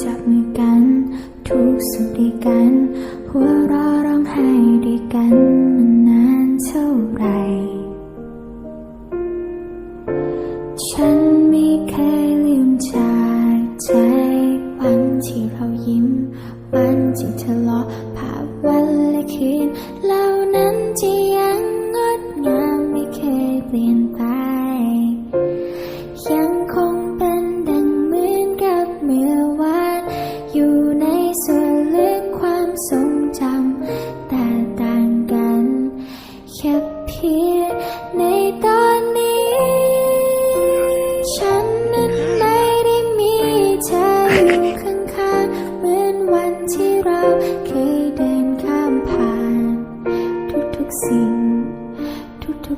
จับมือกัน ทุกสุขด้วยกัน หัวเราะร้องไห้ด้วยกันมันนานเท่าไหรฉัน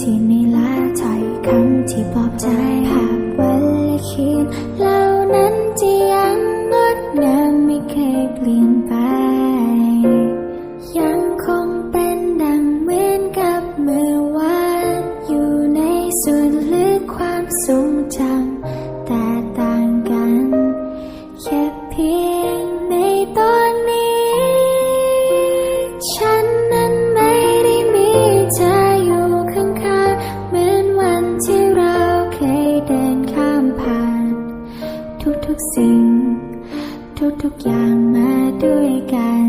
ที่ไม่ลาถ้อยคำที่ปลอบใจภาพวันและคืนเหล่านั้นที่ยังงดงามไม่เคยเปลี่ยนไป ยังคงเป็นดังเหมือนกับเมื่อวานอยู่ในส่วนลึกความทรงจำแต่ต่างกันแค่เพียงในตอนนี้ ฉันนั้นไม่ได้มีเธอ ทุกๆอย่างมาด้วยกัน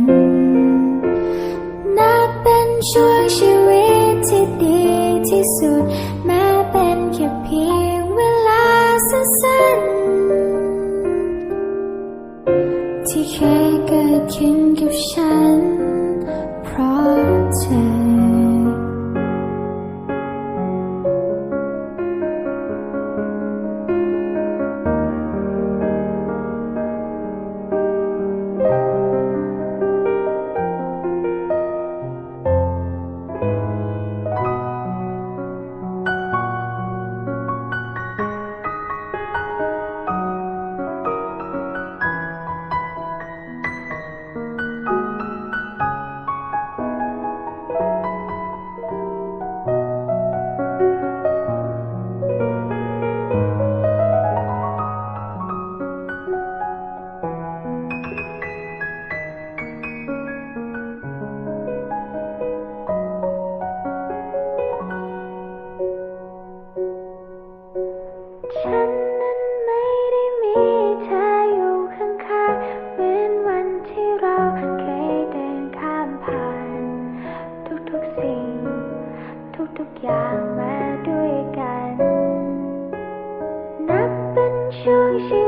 นับเป็นช่วงชีวิตที่ดีที่สุด ช่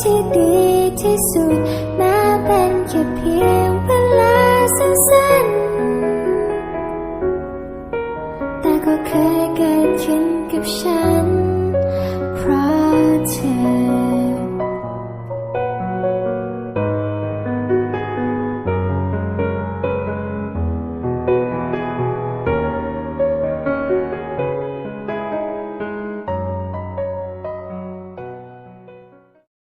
ที่ดีที่สุดแม้เป็นแค่เพียงเวลาสั้นๆ แต่ก็เคยเกิดขึ้นกับฉัน เพราะเธอ